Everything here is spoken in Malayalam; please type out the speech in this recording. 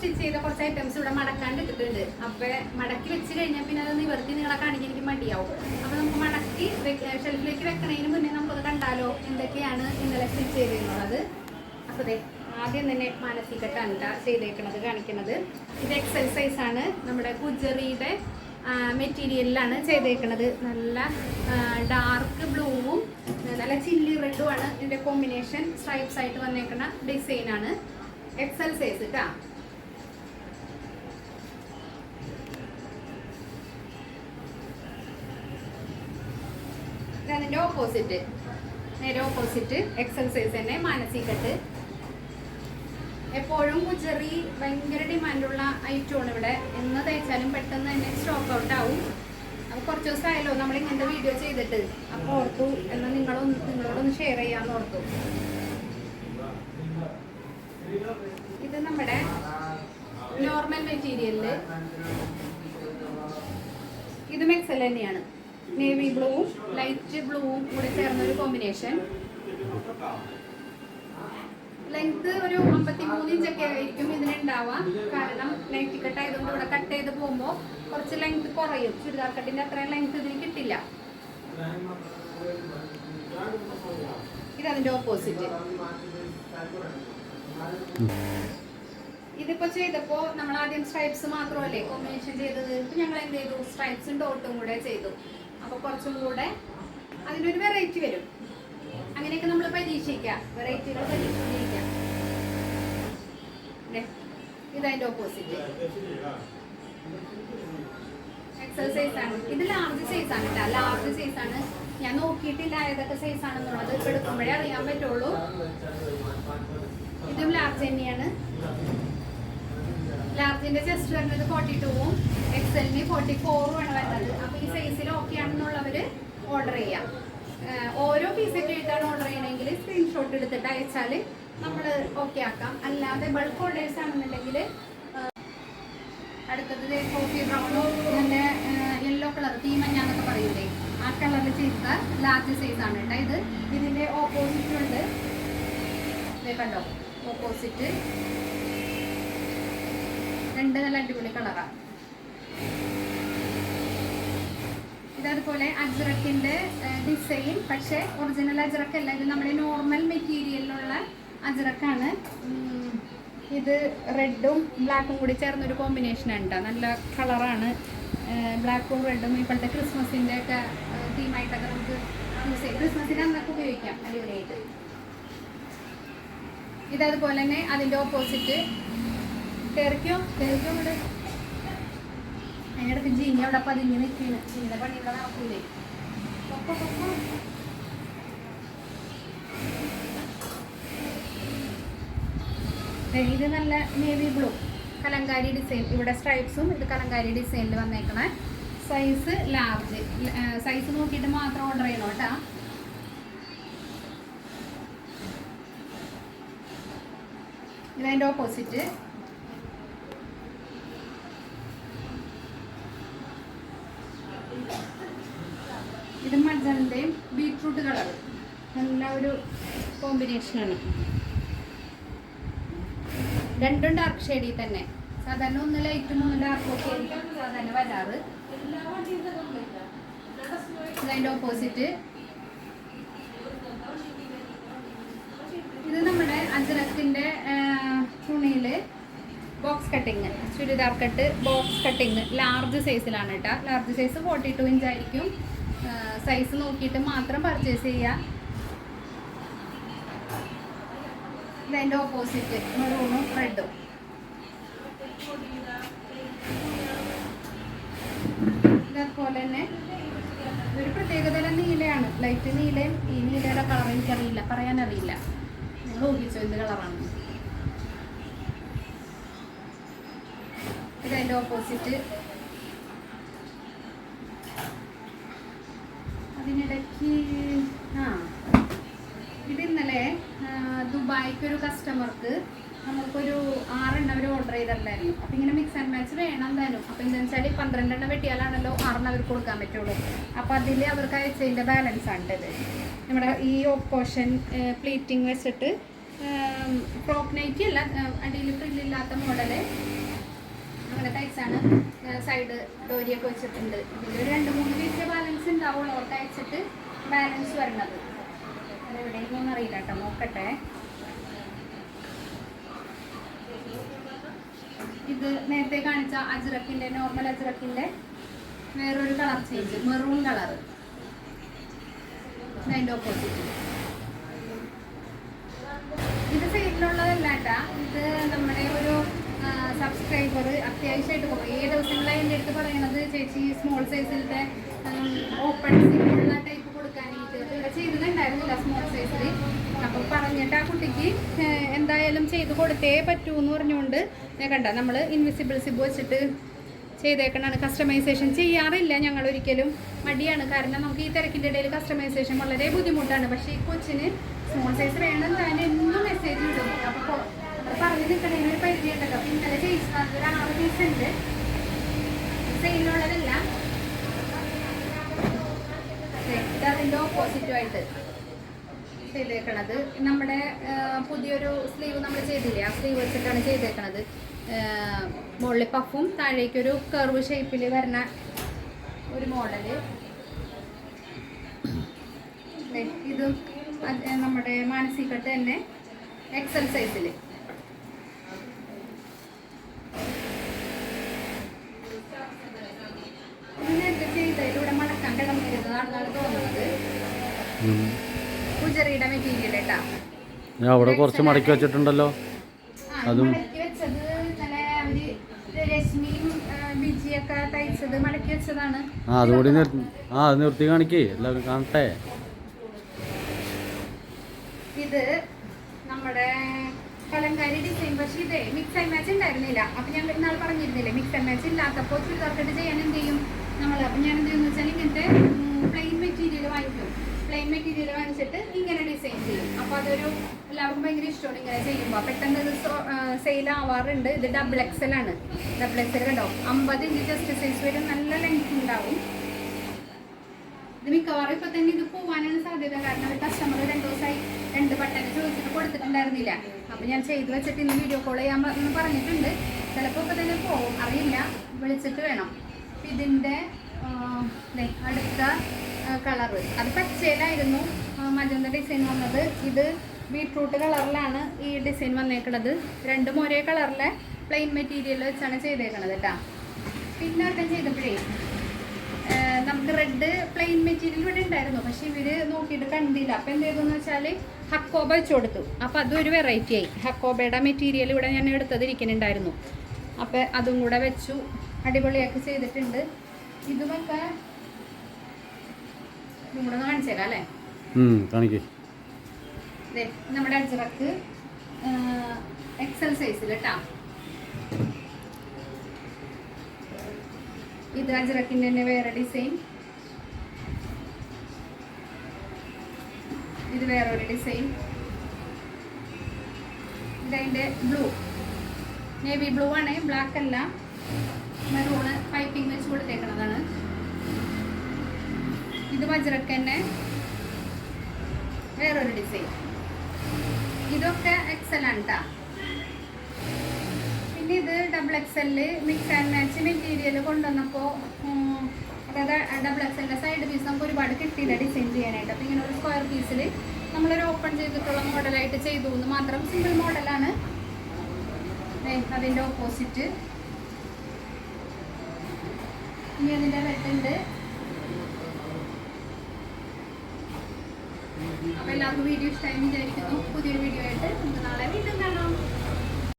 സ്റ്റിച്ച് ചെയ്ത കുറച്ച് ഐറ്റംസ് ഇവിടെ മടക്കാണ്ട് ഇട്ടിട്ടുണ്ട് അപ്പൊ മടക്കി വെച്ച് കഴിഞ്ഞാൽ പിന്നെ അത് നിവർത്തി നിങ്ങളെ കാണിക്കാൻ മടിയാവും. അപ്പൊ നമുക്ക് മടക്കി ഷെൽഫിലേക്ക് വെക്കണതിന് മുന്നേ നമുക്കത് കണ്ടാലോ എന്തൊക്കെയാണ് ഇന്നലെ സ്റ്റിച്ച് ചെയ്തിരുന്നത്. അപ്പൊ അതെ ആദ്യം തന്നെ മാനസികട്ടാണ് ട്ടാ ചെയ്തേക്കണത് കാണിക്കണത്. ഇത് എക്സൽ സൈസ് ആണ്. നമ്മുടെ കുജറിയുടെ മെറ്റീരിയലിലാണ് ചെയ്തേക്കണത്. നല്ല ഡാർക്ക് ബ്ലൂവും നല്ല ചില്ലി റെഡുമാണ് ഇതിന്റെ കോമ്പിനേഷൻ സ്ട്രൈപ്സ് ആയിട്ട് വന്നേക്കുന്ന ഡിസൈനാണ് എക്സൽ സൈസ് കേട്ടാ അതിന്റെ ഓപ്പോസിറ്റ് നേരെ ഓപ്പോസിറ്റ് എക്സൽ സൈസ് തന്നെ. മാനസികട്ട് എപ്പോഴും കുജറി ഭയങ്കര ഡിമാൻഡുള്ള ഐറ്റമാണ് ഇവിടെ. എന്ന് തയ്ച്ചാലും പെട്ടെന്ന് തന്നെ സ്റ്റോക്ക് ഔട്ട് ആവും. അപ്പോൾ കുറച്ച് ദിവസമായല്ലോ നമ്മൾ ഇങ്ങനത്തെ വീഡിയോ ചെയ്തിട്ട്. അപ്പോൾ ഓർത്തു. എന്ന് നിങ്ങളൊന്ന് നിങ്ങളോടൊന്ന് ഷെയർ ചെയ്യാമെന്ന് ഓർത്തു. ഇത് നമ്മുടെ നോർമൽ മെറ്റീരിയലിൽ ഇതും എക്സൽ തന്നെയാണ്. നേവി ബ്ലൂവും ലൈറ്റ് ബ്ലൂവും കൂടി ചേർന്ന ഒരു കോമ്പിനേഷൻ ലെങ്ത് ഒരു അമ്പത്തി മൂന്ന് ഇഞ്ചൊക്കെ ആയിരിക്കും ഇതിനുണ്ടാവുക. കാരണം നൈറ്റി കട്ട് ആയതുകൊണ്ട് ഇവിടെ കട്ട് ചെയ്ത് പോകുമ്പോൾ കുറച്ച് ലെങ്ത് കുറയും. ചുരിദാർ കട്ടിന്റെ അത്രയും ലെങ്ത് ഇതിന് കിട്ടില്ല. ഇതതിന്റെ ഓപ്പോസിറ്റ് ഇതിപ്പോ ചെയ്തപ്പോ നമ്മൾ ആദ്യം സ്ട്രൈപ്സ് മാത്രമല്ലേ കോമ്പിനേഷൻ ചെയ്തത്? ഞങ്ങൾ എന്ത് ചെയ്തു? സ്ട്രൈപ്സും ഡോട്ടും കൂടെ ചെയ്തു. അപ്പൊ കുറച്ചും കൂടെ അതിനൊരു വെറൈറ്റി വരും. അങ്ങനെയൊക്കെ നമ്മൾ പരീക്ഷിക്കാം. വെറൈറ്റികൾ പരീക്ഷിക്കാം. ദേ, ഇതതിന്റെ ഓപ്പോസിറ്റ് എക്സൽ സൈസ് ആണ്. ഇത് ലാർജ് സൈസ് ആണ് കേട്ടോ ലാർജ് സൈസ് ആണ്. ഞാൻ നോക്കിയിട്ടില്ല ഏതൊക്കെ സൈസ് ആണെന്നുള്ളത്. എടുക്കുമ്പോഴേ അറിയാൻ പറ്റുള്ളൂ. ഇതും ലാർജ് തന്നെയാണ്. ലാർജിന്റെ ചെസ്റ്റ് വരുന്നത് ഫോർട്ടി ടൂവും എക്സലിന് ഫോർട്ടി ഫോറും ആണ് വരുന്നത്. അപ്പൊ ഈ സൈസിൽ ഓക്കെ ആണെന്നുള്ളവര് ഓർഡർ ചെയ്യാം. ഓരോ പീസൊക്കെ ആയിട്ടാണ് ഓർഡർ ചെയ്യണമെങ്കിൽ സ്ക്രീൻഷോട്ട് എടുത്തിട്ട് അയച്ചാൽ നമ്മൾ ഓക്കെ ആക്കാം. അല്ലാതെ ബൾക്ക് ഓർഡേഴ്സ് ആണെന്നുണ്ടെങ്കിൽ അടുത്തത് കോഫി ബ്രൗണും നല്ല യെല്ലോ കളർ തീമഞ്ഞാന്നൊക്കെ പറയില്ലേ ആ കളറിൽ ചെയ്ത ലാർജ് സൈസ് ആണ് കേട്ടോ ഇത്. ഇതിന്റെ ഓപ്പോസിറ്റ് ഉണ്ട് ദേ കണ്ടോ? ഓപ്പോസിറ്റ് രണ്ട് നല്ല അടിപൊളി കളറാണ് ഇതതുപോലെ അജ്രക്കിന്റെ ഡിസൈൻ പക്ഷെ ഒറിജിനൽ അജ്രക്ക് അല്ല ഇത് നമ്മുടെ നോർമൽ മെറ്റീരിയലിലുള്ള അജ്രക്കാണ്. ഇത് റെഡും ബ്ലാക്കും കൂടി ചേർന്നൊരു കോമ്പിനേഷൻ ഉണ്ട് നല്ല കളറാണ് ബ്ലാക്കും റെഡും ഇപ്പോഴത്തെ ക്രിസ്മസിന്റെ ഒക്കെ തീമായിട്ടൊക്കെ നമുക്ക് യൂസ് ചെയ്യാം. ക്രിസ്മസിന് അന്നൊക്കെ ഉപയോഗിക്കാം അടിപൊളിയായിട്ട്. ഇതതുപോലെ തന്നെ അതിന്റെ ഓപ്പോസിറ്റ് ജീനി അവിടെ ജീന. ഇത് നല്ല നേവി ബ്ലൂ കലങ്കാരി ഡിസൈൻ ഇവിടെ സ്ട്രൈപ്സും ഇത് കലങ്കാരി ഡിസൈനിൽ വന്നേക്കണേ. സൈസ് ലാർജ് സൈസ് നോക്കിയിട്ട് മാത്രം ഓർഡർ ചെയ്യണം കേട്ടാ? ഇതിന്റെ ഓപ്പോസിറ്റ് ഇത് ബീട്രൂട്ട് കളർ നല്ല ഒരു കോമ്പിനേഷനാണ്. രണ്ടും ഡാർക്ക് ഷെയ്ഡിൽ തന്നെ. സാധാരണ ഒന്ന് ലൈറ്റും ഒന്ന് ഡാർക്കും ഒക്കെ സാധാരണ വരാറ്. അതിന്റെ ഓപ്പോസിറ്റ് ഇത് നമ്മുടെ അജറക്കിന്റെ തുണിയിൽ box cutting churidar cut box cutting large സൈസിലാണ് കേട്ടോ large size forty two inch ആയിരിക്കും. സൈസ് നോക്കിയിട്ട് മാത്രം പർച്ചേസ് ചെയ്യുക ഇതിന്റെ ഓപ്പോസിറ്റ് മെറൂണും റെഡും ഇതേപോലെ തന്നെ ഒരു പ്രത്യേകതര നീലയാണ്. ലൈറ്റ് നീലയും ഈ നീലയുടെ കളർ എനിക്കറിയില്ല. പറയാനറിയില്ല. നിങ്ങൾ ഊഹിച്ചോ എന്ത് കളറാണ് ഇതെന്റെ ഓപ്പോസിറ്റ് അതിനിടയ്ക്ക് ആ ഇത് ഇന്നലെ ദുബായ്ക്ക് ഒരു കസ്റ്റമർക്ക് നമുക്കൊരു ആറെണ്ണം ഓർഡർ ചെയ്തിട്ടുണ്ടായിരുന്നു. അപ്പം ഇങ്ങനെ മിക്സ് ആൻഡ് മാച്ച് വേണം താനും അപ്പം എന്താണെന്ന് വെച്ചാൽ പന്ത്രണ്ടെണ്ണം വെട്ടിയാലാണല്ലോ ആറെണ്ണം അവർക്ക് കൊടുക്കാൻ പറ്റുള്ളൂ. അപ്പം അതിൽ അവർക്ക് അയച്ചതിന്റെ ബാലൻസ് ആണ് ഇത്. നമ്മുടെ ഈ ഓപ്പോഷൻ പ്ലീറ്റിംഗ് വെച്ചിട്ട് ഫ്രോക്ക് അല്ല അടിയിൽ ഫ്രില്ലില്ലാത്ത മോഡൽ അങ്ങനെ തയ്ച്ചാണ് സൈഡ് ഡോരിയൊക്കെ വെച്ചിട്ടുണ്ട്. ഇതിൽ രണ്ട് മൂന്ന് പീസ് ബാലൻസ് ഉണ്ടാവുള്ളൂ അവർക്ക് അയച്ചിട്ട്. ബാലൻസ് വരണത് അത് എവിടെയെങ്കിലും അറിയില്ല കേട്ടോ. നോക്കട്ടെ. ഇത് നേരത്തെ കാണിച്ച അജ്രക്കിന്റെ നോർമൽ അജ്രക്കിന്റെ വേറൊരു കളർ ചേഞ്ച് മെറൂൺ കളർ അതിന്റെ ഓപ്പോസിറ്റ് ഇത് സൈഡിലുള്ളതല്ല കേട്ടാ. ഇത് നമ്മുടെ ഒരു സബ്സ്ക്രൈബർ അത്യാവശ്യമായിട്ട് കുറേ ദിവസങ്ങളായി എന്റെ അടുത്ത് പറയുന്നത് ചേച്ചി സ്മോൾ സൈസിലത്തെ ഓപ്പൺ ഉള്ള ടൈപ്പ് ചെയ്തിട്ടുണ്ടായിരുന്നില്ല സ്മോൾ സൈസിൽ അപ്പം പറഞ്ഞിട്ട് ആ കുട്ടിക്ക് എന്തായാലും ചെയ്ത് കൊടുത്തേ പറ്റൂ എന്ന് പറഞ്ഞുകൊണ്ട് കണ്ട നമ്മൾ ഇൻവിസിബിൾ സിബ് വെച്ചിട്ട് ചെയ്തേക്കണാണ് കസ്റ്റമൈസേഷൻ ചെയ്യാറില്ല ഞങ്ങൾ ഒരിക്കലും. മടിയാണ്. കാരണം നമുക്ക് ഈ തിരക്കിന്റെ ഇടയിൽ കസ്റ്റമൈസേഷൻ വളരെ ബുദ്ധിമുട്ടാണ്. പക്ഷേ ഈ കൊച്ചിന് സ്മോൾ സൈസ് വേണം താൻ എന്നും മെസ്സേജ് ഇടും. അപ്പോൾ പറഞ്ഞു പരിധി ഉണ്ടല്ലോ അപ്പോൾ ഇന്നലെ ജയിച്ചത് ഒരു ആറ് പീസ് ഉണ്ട്. സെയിലുള്ളതല്ല ഇത് അതിന്റെ ഓപ്പോസിറ്റുമായിട്ട് ചെയ്തേക്കണത്. നമ്മുടെ പുതിയൊരു സ്ലീവ് നമ്മൾ ചെയ്തില്ലേ? ആ സ്ലീവ് വെച്ചിട്ടാണ് ചെയ്തേക്കണത്. മുകളിൽ പഫും താഴേക്കൊരു കർവ് ഷേപ്പിൽ വരുന്ന ഒരു മോഡൽ ഇതും നമ്മുടെ മാനസികട്ട് തന്നെ എക്സൽ സൈസിൽ നേരത്തെ ചെയ്തതിലൂടെ മടക്കാൻ കിടന്നിരുന്നതാണെന്നാണ് തോന്നുന്നത് ഉം. കുജറിയുടെ മെറ്റീരിയൽ കേട്ടാ ഞാൻ അവിടെ കുറച്ച് മടക്കി വെച്ചിട്ടുണ്ടല്ലോ. അതും- ആ, അതുകൂടി ആ അത് നിർത്തി കാണിക്കേ. എല്ലാവരും കാണട്ടെ. ഇത് നമ്മുടെ കലങ്കാരി ഡിസൈൻ പക്ഷേ ഇതേ മിക്സ് ആൻഡ് മാച്ച് ഉണ്ടായിരുന്നില്ല. അപ്പൊ ഞാൻ ഇന്നാൾ പറഞ്ഞിരുന്നില്ലേ മിക്സ് ആൻഡ് മാച്ച് ഇല്ലാത്തപ്പോൾ ചുരിദാർക്കട്ട് ചെയ്യാൻ എന്ത് ചെയ്യും നമ്മൾ അപ്പൊ ഞാൻ എന്ത് ചെയ്യുന്ന വെച്ചാൽ ഇങ്ങനത്തെ പ്ലെയിൻ മെറ്റീരിയൽ വാങ്ങിക്കും. പ്ലെയിൻ മെറ്റീരിയൽ വാങ്ങിച്ചിട്ട് ഇങ്ങനെ ഡിസൈൻ ചെയ്യും. അപ്പൊ അതൊരു എല്ലാവർക്കും ഭയങ്കര ഇഷ്ടമാണ് ഇങ്ങനെ ചെയ്യുമ്പോൾ പെട്ടെന്ന് സെയിൽ ആവാറുണ്ട്. ഇത് ഡബിൾ എക്സൽ ആണ്. ഡബിൾ എക്സൽ കണ്ടോ? അമ്പത് ഇഞ്ച് ജസ്റ്റ് സൈസ് വരെ നല്ല ലെങ്ത് ഉണ്ടാവും. ഇത് മിക്കവാറും ഇപ്പൊ തന്നെ ഇത് പോവാനാണ് സാധ്യത. കാരണം ഒരു കസ്റ്റമർ രണ്ടു ദിവസമായി രണ്ട് ബട്ടൺ ചോദിച്ചിട്ട് കൊടുത്തിട്ടുണ്ടായിരുന്നില്ല. അപ്പൊ ഞാൻ ചെയ്ത് വെച്ചിട്ട് ഇന്ന് വീഡിയോ കോൾ ചെയ്യാൻ പറഞ്ഞിട്ടുണ്ട്. ചിലപ്പോൾ ഇപ്പൊ തന്നെ പോവും. അറിയില്ല. വിളിച്ചിട്ട് വേണം. ഇതിന്റെ അടുത്ത കളറ് അത് പച്ചയിലായിരുന്നു മജന്ത ഡിസൈൻ വന്നത്. ഇത് ബീട്രൂട്ട് കളറിലാണ് ഈ ഡിസൈൻ വന്നേക്കണത്. രണ്ടും ഒരേ കളറിലെ പ്ലെയിൻ മെറ്റീരിയൽ വെച്ചാണ് ചെയ്തേക്കണത് കേട്ടോ പിന്നെ ഒരെണ്ണം ചെയ്തപ്പോഴേ നമുക്ക് റെഡ് പ്ലെയിൻ മെറ്റീരിയൽ ഇവിടെ ഉണ്ടായിരുന്നു. പക്ഷെ ഇവർ നോക്കിയിട്ട് കണ്ടില്ല. അപ്പൊ എന്ത് ചെയ്തെന്ന് വെച്ചാൽ ഹക്കോബ വെച്ച് കൊടുത്തു. അപ്പോൾ അതൊരു വെറൈറ്റി ആയി. ഹക്കോബയുടെ മെറ്റീരിയൽ ഇവിടെ ഞാൻ എടുത്തതിരിക്കുന്നുണ്ടായിരുന്നു. അപ്പോൾ അപ്പൊ അതും കൂടെ വെച്ചു. അടിപൊളിയാക്കി ചെയ്തിട്ടുണ്ട്. ഇതുമൊക്കെ ഇതും കൂടെ ഒന്ന് കാണിച്ചേക്കാം അല്ലേ? കാണിക്കേ. ദേ, നമ്മുടെ അജ്രക്ക് എക്സൽ സൈസിൽ കേട്ടാ ഇത് തന്നെ വേറെ ഡിസൈൻ ഇത് വേറൊരു ഡിസൈൻ ബ്ലൂ നേവി ബ്ലൂ ആണ് ബ്ലാക്ക് അല്ല. മെറൂണ് പൈപ്പിംഗ് വെച്ച് കൊടുത്തേക്കണതാണ്. ഇത് വജ്രക്ക് തന്നെ വേറൊരു ഡിസൈൻ ഇതൊക്കെ എക്സൽ ആണ് കേട്ടോ പിന്നെ ഇത് double XL mix and match material കൊണ്ടുവന്നപ്പോൾ അതായത് ഡബിൾ എക്സലിന്റെ സൈഡ് പീസ് നമുക്ക് ഒരുപാട് കിട്ടിയില്ല ഡിസൈൻ ചെയ്യാനായിട്ട്. അപ്പോൾ ഇങ്ങനെ ഒരു സ്ക്വയർ പീസിൽ നമ്മളൊരു ഓപ്പൺ ചെയ്തിട്ടുള്ള മോഡലായിട്ട് ചെയ്തു എന്ന് മാത്രം സിംഗിൾ മോഡലാണ് അതിന്റെ ഓപ്പോസിറ്റ് ഇനി അതിന്റെ റെഡ് ഉണ്ട് അപ്പോൾ എല്ലാവർക്കും വീഡിയോ ഇഷ്ടമായി വിചാരിക്കുന്നു. പുതിയൊരു വീഡിയോ ആയിട്ട് നമുക്ക് നാളെ വീണ്ടും കാണാം.